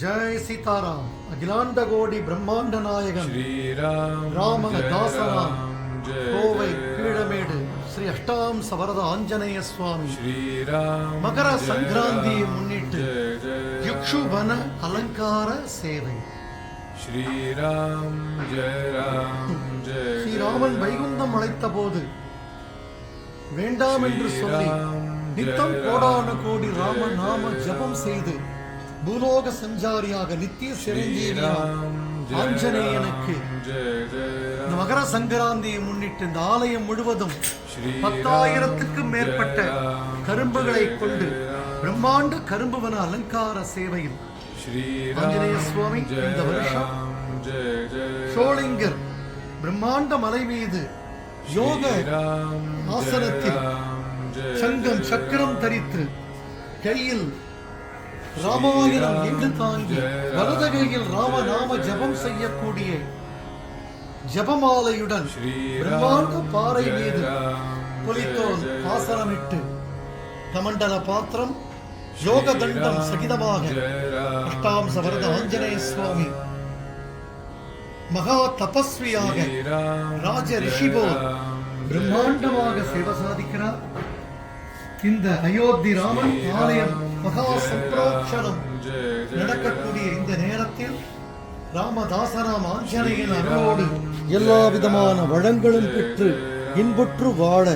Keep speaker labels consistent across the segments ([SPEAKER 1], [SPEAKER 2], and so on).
[SPEAKER 1] ஜெய் சீதாராம் அகிலாண்ட கோடி பிரம்மாண்ட நாயகன் ராம தாசராம் கோவை கீழமேடு ஸ்ரீ அஷ்டாம் சவரத ஆஞ்சநேய சுவாமி
[SPEAKER 2] ஸ்ரீராம்
[SPEAKER 1] மகர சங்கராந்தியை முன்னிட்டு யுக்ஷுபன அலங்கார சேவை
[SPEAKER 2] ஸ்ரீராம்
[SPEAKER 1] ஸ்ரீராமன் வைகுந்தம் அழைத்த போது வேண்டாம் என்று சொல்லி நித்தம் கோடான கோடி ராம நாம ஜபம் செய்து பூலோக சஞ்சாரியாக நித்திய
[SPEAKER 2] சிறந்தீவியாக
[SPEAKER 1] இந்த மகர சங்கராந்தியை முன்னிட்டு இந்த ஆலயம் முழுவதும் பத்தாயிரத்துக்கும் மேற்பட்ட கரும்புகளை கொண்டு பிரம்மாண்ட கரும்புவன அலங்கார சேவையில் ஆஞ்சநேய சுவாமி இந்த வருஷம் சோளிங்கர் பிரம்மாண்ட மலை மீது யோக ஆசனத்தில் சங்கம் சக்கரம் தரித்து கையில் ராமாயணம் என்று தாங்கி கையில் ராமநாம ஜபம் செய்யக்கூடிய ஜபமாலையுடன் பிரம்மாண்ட பாறை மீது புலித்தோல் ஆசனமிட்டு கமண்டல பாத்திரம் யோக தண்டம் சகிதமாக அஷ்டாம்ச வரத ஆஞ்சநேய சுவாமி. மகா தபஸ்வியாக ராஜ ரிஷி போல் பிரம்மாண்டமாக சேவை சாதிக்கிறார். இந்த அயோத்தி ராமன் ஆலயம் மகா சம்பிரோட்சணம் நடக்கக்கூடிய இந்த நேரத்தில் ராமதாசராம் ஆஞ்சநேயன் அருளோடு எல்லா விதமான வளங்களும் பெற்று இன்புற்று வாழ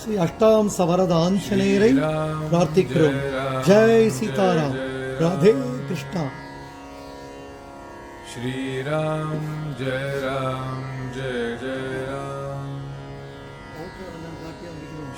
[SPEAKER 1] ஸ்ரீ அஷ்டாம் சவரத ஆஞ்சநேயரை பிரார்த்திக்கிறோம் ஜெய் சீதாராம் ராதே கிருஷ்ணா
[SPEAKER 2] श्रीराम जय राम